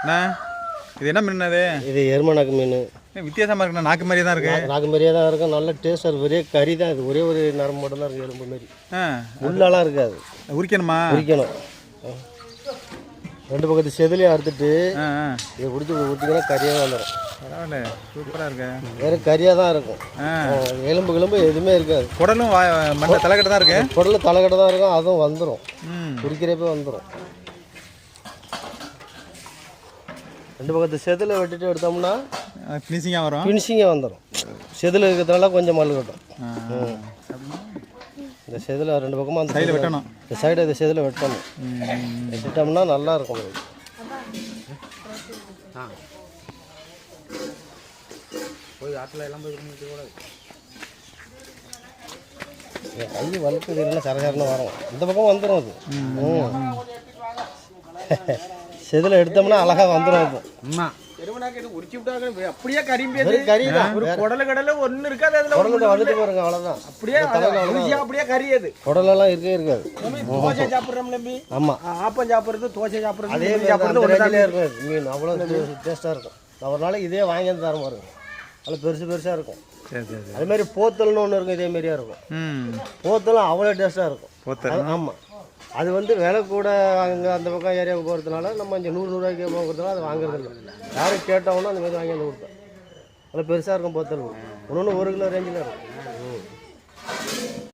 அண்ணா இது என்ன மீன் அது? இது எருமநாக்கு மீன். ஏன் வித்தியாசமா இருக்குண்ணா நாக்கு மாதிரியே தான் இருக்கு. நாக்கு மாதிரியே தான் இருக்கும் நல்ல இருக்கும் ஒரே கறி தான் இது ஒரே ஒரு நரம்பு மட்டும் தான் இருக்குது எலும்பு மாரி ஆ முள்ளெல்லாம் இருக்காது. உரிக்கணுமா? பிடிக்கணும் ரெண்டு பக்கத்து செதிலையும் அறுத்துட்டு இதை பிடிச்சி ஊற்றிங்கன்னா கறியாக வந்துடும் பரவாயில்ல சூப்பராக இருக்கு. வேறு கறியாக தான் இருக்கும். எலும்பு கிளம்பு எதுவுமே இருக்காது. குடலும் மண்டை தலைக்கட்டு தான் இருக்கு? குடல் தலைக்கட்டை தான் இருக்கும் அதுவும் வந்துடும் ம். பிடிக்கிறப்ப வந்துடும் ரெண்டு பக்கத்து செதில் வெட்டிட்டு எடுத்தோம்னா ஃபினிஷிங்காக வரும்? ஃபினிஷிங்காக வந்துடும் செதில் இருக்கிறதுனால கொஞ்சம் மல்லு கட்டும். இந்த செதில் ரெண்டு பக்கமாக அந்த கையில் வெட்டணும்? இந்த சைடு இந்த செதில் வெட்டணும். வெட்டிட்டோம்னா நல்லா இருக்கும் இது. என் கை வலுக்குது இல்லைன்னா சரசரன்னு வரும். இந்த பக்கம் வந்துடும் அது. ம். செதில் எடுத்தோம்னா அழகா வந்துடும் விட்டாங்க அப்படியே கரிம்பி வெறும் கறி தான். ஒரு குடல கடல ஒண்ணு இருக்காது அதுல குடலுக்கு வந்துட்டு பாருங்க அவ்வளோதான் அப்படியே அப்படியே கறியது குடலெல்லாம் இருக்கவே இருக்காது. தோசை சாப்பிடுறோம் நம்பி ஆமாம் ஆப்பம் சாப்பிடுறது தோசை சாப்பிடுறது அதே சாப்பிடுறது இருக்கும். மீன் அவ்வளோ டேஸ்ட்டாக இருக்கும். ஒரு நாளைக்கு இதே வாங்கி வந்து தரமா இருக்கும் அதில் பெருசு பெருசாக இருக்கும். சரி சரி சரி. அதே மாதிரி போத்தல்னு ஒன்று இருக்கும் இதே மாதிரியா இருக்கும். ம். போத்தலும் அவ்வளோ டேஸ்ட்டாக இருக்கும். போத்தல். ஆமாம் அது வந்து விலை கூட அங்கே அந்த பக்கம் ஏரியாவுக்கு போகிறதுனால நம்ம இங்கே நூறு நூறுரூவாய்க்கு போகிறதுனால அதை வாங்குறது இல்லை யாரும் கேட்டவொன்னே அந்த மாதிரி வாங்கி வந்து கொடுத்தோம் அதில் பெருசாக இருக்கும் போத்தல் ஒன்று ஒன்று ஒரு கிலோ ரேஞ்சில் இருக்கும்.